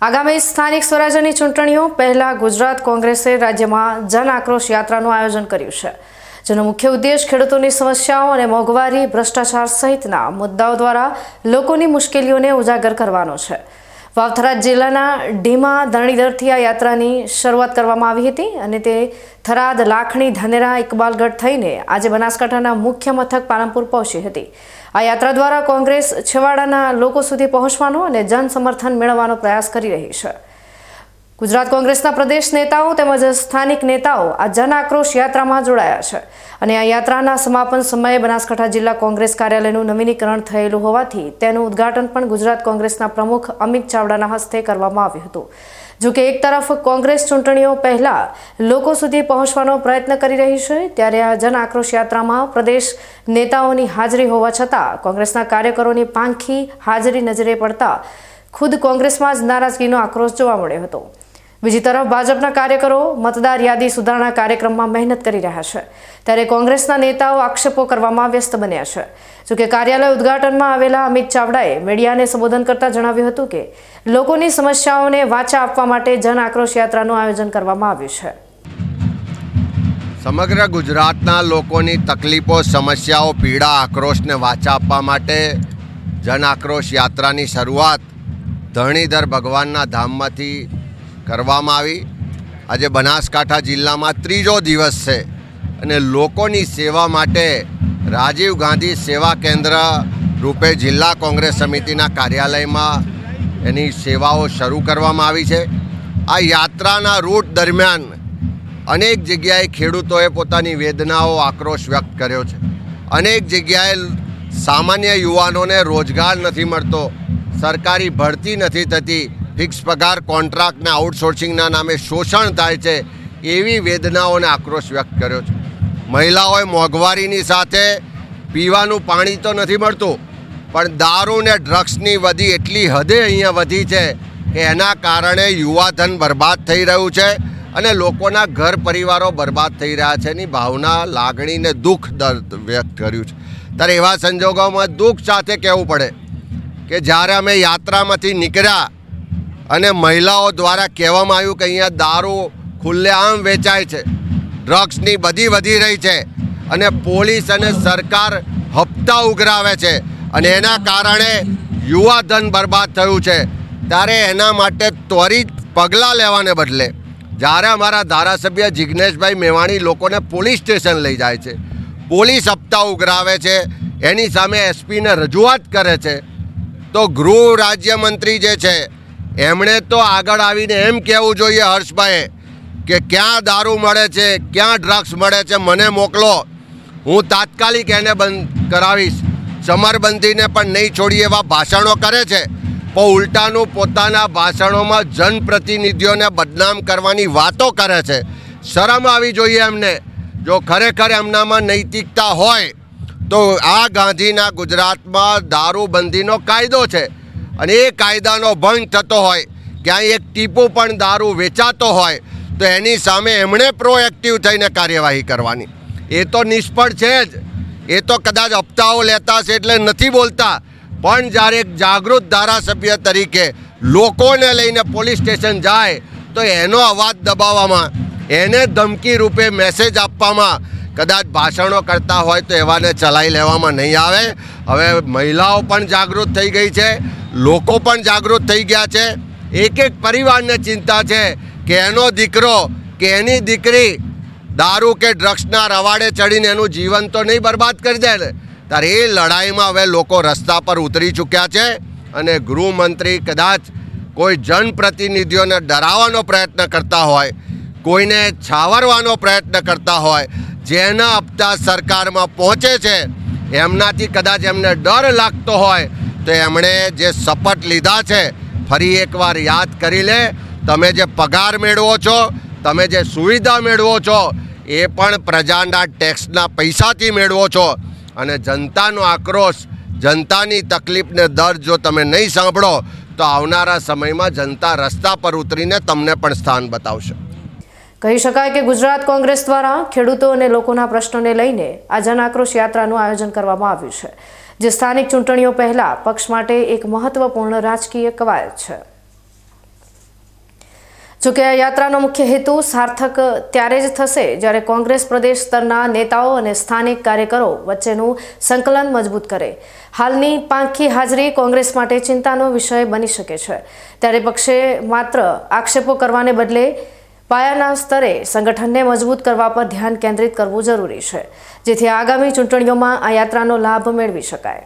આગામી સ્થાનિક સ્વરાજ્યની ચૂંટણીઓ પહેલા ગુજરાત કોંગ્રેસે રાજ્યમાં જન આક્રોશ યાત્રાનું આયોજન કર્યું છે, જેનો મુખ્ય ઉદ્દેશ ખેડૂતોની સમસ્યાઓ અને મોંઘવારી, ભ્રષ્ટાચાર સહિતના મુદ્દાઓ દ્વારા લોકોની મુશ્કેલીઓને ઉજાગર કરવાનો છે. વાવથરા જિલ્લાના ઢીમા ધરણીધરથી આ યાત્રાની શરૂઆત કરવામાં આવી હતી અને તે થરાદ, લાખણી, ધાનેરા, ઇકબાલગઢ થઈને આજે બનાસકાંઠાના મુખ્ય મથક પાલનપુર પહોંચી હતી. આ યાત્રા દ્વારા કોંગ્રેસ છેવાડાના લોકો સુધી પહોંચવાનો અને જન સમર્થન મેળવવાનો પ્રયાસ કરી રહી છે. ગુજરાત કોંગ્રેસના પ્રદેશ નેતાઓ તેમજ સ્થાનિક નેતાઓ આ જન આક્રોશ યાત્રામાં જોડાયા છે અને આ યાત્રાના સમાપન સમયે બનાસકાંઠા જિલ્લા કોંગ્રેસ કાર્યાલયનું નવીનીકરણ થયેલું હોવાથી તેનું ઉદ્ઘાટન પણ ગુજરાત કોંગ્રેસના પ્રમુખ અમિત ચાવડાના હસ્તે કરવામાં આવ્યું હતું. જોકે એક તરફ કોંગ્રેસ ચૂંટણીઓ પહેલા લોકો સુધી પહોંચવાનો પ્રયત્ન કરી રહી છે, ત્યારે આ જન આક્રોશ યાત્રામાં પ્રદેશ નેતાઓની હાજરી હોવા છતાં કોંગ્રેસના કાર્યકરોની પાંખી હાજરી નજરે પડતા ખુદ કોંગ્રેસમાં જ નારાજગીનો આક્રોશ જોવા મળ્યો હતો. બીજી તરફ ભાજપના કાર્યકરો મતદાર યાદી સુધારણા કાર્યક્રમમાં મહેનત કરી રહ્યા છે. ત્યારે કોંગ્રેસના નેતાઓ આક્ષેપો કરવામાં વ્યસ્ત બન્યા છે. જોકે કાર્યાલય ઉદ્ઘાટનમાં આવેલા અમિત ચાવડાએ મીડિયાને સંબોધન કરતા જણાવ્યું હતું કે, લોકોની સમસ્યાઓને વાચા આપવા માટે જન આક્રોશ યાત્રાનું આયોજન કરવામાં આવ્યું છે. સમગ્ર ગુજરાતના લોકોની તકલીફો, સમસ્યાઓ, પીડા, આક્રોશને વાચા આપવા માટે જન આક્રોશ યાત્રાની શરૂઆત ધણીધર ભગવાનના ધામમાંથી કરવામાં આવી. આજે બનાસકાંઠા જિલ્લામાં ત્રીજો દિવસ છે અને લોકોની સેવા માટે રાજીવ ગાંધી સેવા કેન્દ્ર રૂપે જિલ્લા કોંગ્રેસ સમિતિના કાર્યાલયમાં એની સેવાઓ શરૂ કરવામાં આવી છે. આ યાત્રાના રૂટ દરમિયાન અનેક જગ્યાએ ખેડૂતોએ પોતાની વેદનાઓ આક્રોશ વ્યક્ત કર્યો છે. અનેક જગ્યાએ સામાન્ય યુવાનોને રોજગાર નથી મળતો, સરકારી ભરતી નથી થતી ફિક્સ પગાર કોન્ટ્રાક્ટના આઉટસોર્સિંગના નામે શોષણ થાય છે, એવી વેદનાઓને આક્રોશ વ્યક્ત કર્યો છે. મહિલાઓએ મોંઘવારીની સાથે પીવાનું પાણી તો નથી મળતું, પણ દારૂ ને ડ્રગ્સની વધી એટલી હદે અહીંયા વધી છે કે એના કારણે યુવાધન બરબાદ થઈ રહ્યું છે અને લોકોના ઘર પરિવારો બરબાદ થઈ રહ્યા છે એની ભાવના લાગણીને દુઃખ દર્દ વ્યક્ત કર્યું છે. ત્યારે એવા સંજોગોમાં દુઃખ સાથે કહેવું પડે કે જ્યારે અમે યાત્રામાંથી નીકળ્યા અને મહિલાઓ દ્વારા કહેવામાં આવ્યું કે અહીંયા દારૂ ખુલ્લેઆમ વેચાય છે. ડ્રગ્સની બધી વધી રહી છે અને પોલીસ અને સરકાર હપ્તા ઉઘરાવે છે અને એના કારણે યુવા ધન બરબાદ થયું છે. ત્યારે એના માટે ત્વરિત પગલાં લેવાને બદલે જ્યારે અમારા ધારાસભ્ય જિજ્ઞેશભાઈ મેવાણી લોકોને પોલીસ સ્ટેશન લઈ જાય છે, પોલીસ હપ્તા ઉઘરાવે છે, એની સામે એસપીને રજૂઆત કરે છે, તો ગૃહ રાજ્યમંત્રી જે છે એમણે તો આગળ આવીને એમ કહેવું જોઈએ હર્ષભાઈએ કે ક્યાં દારૂ મળે છે, ક્યાં ડ્રગ્સ મળે છે, મને મોકલો. હું તાત્કાલિક એને બંધ કરાવીશ. સમરબંધીને પણ નહીં છોડી એવા ભાષણો કરે છે. પણ ઉલટાનું પોતાના ભાષણોમાં જનપ્રતિનિધિઓને બદનામ કરવાની વાતો કરે છે. શરમ આવી જોઈએ એમને. જો ખરેખર એમનામાં નૈતિકતા હોય, તો આ ગાંધીના ગુજરાતમાં દારૂબંધીનો કાયદો છે. અને એ કાયદાનો ભંગ થતો હોય, ક્યાંય એક ટીપું પણ દારૂ વેચાતો હોય, તો એની સામે એમણે પ્રોએક્ટિવ થઈને કાર્યવાહી કરવાની. એ તો નિષ્ફળ છે જ. એ તો કદાચ હપ્તાઓ લેતા છે એટલે નથી બોલતા. પણ જ્યારે એક જાગૃત ધારાસભ્ય તરીકે લોકોને લઈને પોલીસ સ્ટેશન જાય, તો એનો અવાજ દબાવવામાં, એને ધમકી રૂપે મેસેજ આપવામાં કદાચ ભાષણો કરતા હોય તો એવાને ચલાવી લેવામાં નહીં આવે. હવે મહિલાઓ પણ જાગૃત થઈ ગઈ છે, લોકો પણ જાગૃત થઈ ગયા છે. એક એક પરિવારને ચિંતા છે કે એનો દીકરો કે એની દીકરી દારૂ કે ડ્રગ્સના રવાડે ચડીને એનું જીવન તો નહીં બરબાદ કરી દે ને. ત્યારે એ લડાઈમાં હવે લોકો રસ્તા પર ઉતરી ચૂક્યા છે અને ગૃહમંત્રી કદાચ કોઈ જનપ્રતિનિધિઓને ડરાવવાનો પ્રયત્ન કરતા હોય, કોઈને છાવરવાનો પ્રયત્ન કરતા હોય જેના હપ્તા સરકારમાં પહોંચે છે, એમનાથી કદાચ એમને ડર લાગતો હોય, તો એમણે જે શપથ લીધા છે, ફરી એકવાર યાદ કરી લે. તમે જે પગાર મેળવો છો, તમે જે સુવિધા મેળવો છો, એ પણ પ્રજાના ટેક્સના પૈસાથી મેળવો છો. અને જનતાનો આક્રોશ, જનતાની તકલીફને દર્દ જો તમે નહીં સાંભળો, તો આવનારા સમયમાં જનતા રસ્તા પર ઉતરીને તમને પણ સ્થાન બતાવશે. કહી શકાય કે ગુજરાત કોંગ્રેસ દ્વારા ખેડૂતો અને લોકોના પ્રશ્નોને લઈને આ જનાક્રોશ યાત્રાનું આયોજન કરવામાં આવ્યું છે, જે સ્થાનિક ચૂંટણીઓ પહેલા પક્ષ માટે એક મહત્વપૂર્ણ રાજકીય કવાયત છે. જોકે આ યાત્રાનો મુખ્ય હેતુ સાર્થક ત્યારે જ થશે જ્યારે કોંગ્રેસ પ્રદેશ સ્તરના નેતાઓ અને સ્થાનિક કાર્યકરો વચ્ચેનું સંકલન મજબૂત કરે. હાલની પાંખી હાજરી કોંગ્રેસ માટે ચિંતાનો વિષય બની શકે છે. ત્યારે પક્ષે માત્ર આક્ષેપો કરવાને બદલે પાયાના સ્તરે સંગઠનને મજબૂત કરવા પર ધ્યાન કેન્દ્રિત કરવું જરૂરી છે, જેથી આગામી ચૂંટણીઓમાં આ યાત્રાનો લાભ મેળવી શકાય.